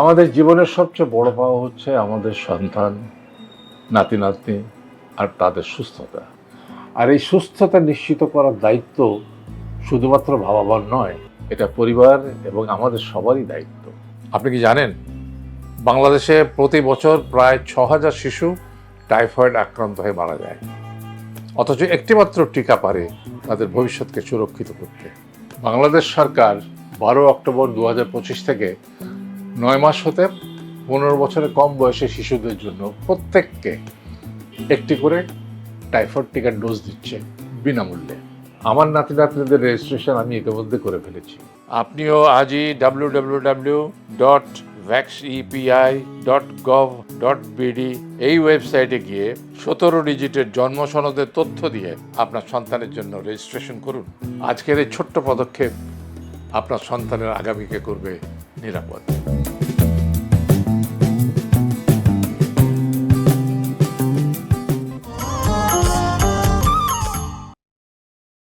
আমাদের জীবনের সবচেয়ে বড় পাওয়া হচ্ছে আমাদের সন্তান, নাতি, নাতনি আর তাদের সুস্থতা। আর এই সুস্থতা নিশ্চিত করার দায়িত্ব শুধুমাত্র বাবা মার নয়, এটা পরিবার এবং আমাদের সবারই দায়িত্ব। আপনি কি জানেন, বাংলাদেশে প্রতি বছর প্রায় ছ হাজার শিশু টাইফয়েড আক্রান্ত হয়ে মারা যায়। অথচ একটিমাত্র টিকা পারে তাদের ভবিষ্যৎকে সুরক্ষিত করতে। বাংলাদেশ সরকার বারো অক্টোবর দু হাজার পঁচিশ থেকে নয় মাস হতে পনেরো বছরের কম বয়সী শিশুদের জন্য প্রত্যেককে একটি করে টাইফয়েড টিকার ডোজ দিচ্ছে বিনামূল্যে। আমার নাতি নাতনিদের রেজিস্ট্রেশন আমি ইতিমধ্যে করে ফেলেছি। আপনিও আজই W W W dot vaxepi dot gov dot BD এই ওয়েবসাইটে গিয়ে সতেরো ডিজিটের জন্ম সনদের তথ্য দিয়ে আপনার সন্তানের জন্য রেজিস্ট্রেশন করুন। আজকের এই ছোট্ট পদক্ষেপ আপনার সন্তানের আগামীকে করবে Irapuato. Pues.